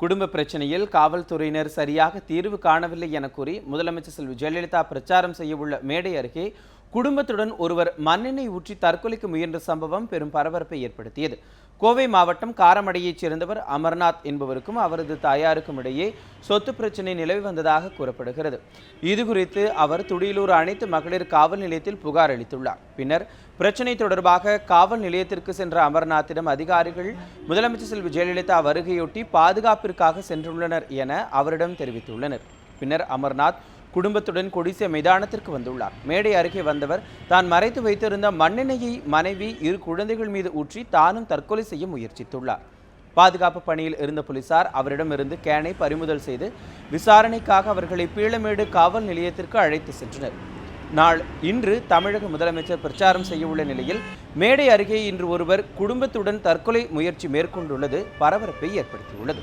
குடும்ப பிரச்சனையில் காவல்துறையினர் சரியாக தீர்வு காணவில்லை என கூறி முதலமைச்சர் செல்வி ஜெயலலிதா பிரச்சாரம் செய்யவுள்ள மேடை அருகே குடும்பத்துடன் ஒருவர் மண்ணெண்ணெய் ஊற்றி தற்கொலைக்கு முயன்ற சம்பவம் பெரும் பரபரப்பை ஏற்படுத்தியது. கோவை மாவட்டம் காரமடையைச் சேர்ந்தவர் அமர்நாத் என்பவருக்கும் அவரது தாயாருக்கும் இடையே சொத்து பிரச்சனை நிலவி வந்ததாக கூறப்படுகிறது. இதுகுறித்து அவர் துடியலூர் அனைத்து மகளிர் காவல் நிலையத்தில் புகார் அளித்துள்ளார். பின்னர் பிரச்சனை தொடர்பாக காவல் நிலையத்திற்கு சென்ற அமர்நாத்திடம் அதிகாரிகள் முதலமைச்சர் செல்வி ஜெயலலிதா வருகையொட்டி பாதுகாப்பிற்காக சென்றுள்ளனர் என அவரிடம் தெரிவித்துள்ளனர். பின்னர் அமர்நாத் குடும்பத்துடன் கொடிசிய மைதானத்திற்கு வந்துள்ளார். மேடை அருகே வந்தவர் தான் மறைத்து வைத்திருந்த மண்ணெண்ணெயை மனைவி இரு குழந்தைகள் மீது ஊற்றி தானும் தற்கொலை செய்ய முயற்சித்துள்ளார். பாதுகாப்பு பணியில் இருந்த போலீசார் அவரிடமிருந்து கேனை பறிமுதல் செய்து விசாரணைக்காக அவர்களை பீளமேடு காவல் நிலையத்திற்கு அழைத்து சென்றனர். நாள் இன்று தமிழக முதலமைச்சர் பிரச்சாரம் செய்யவுள்ள நிலையில் மேடை அருகே இன்று ஒருவர் குடும்பத்துடன் தற்கொலை முயற்சி மேற்கொண்டுள்ளது பரபரப்பை ஏற்படுத்தியுள்ளது.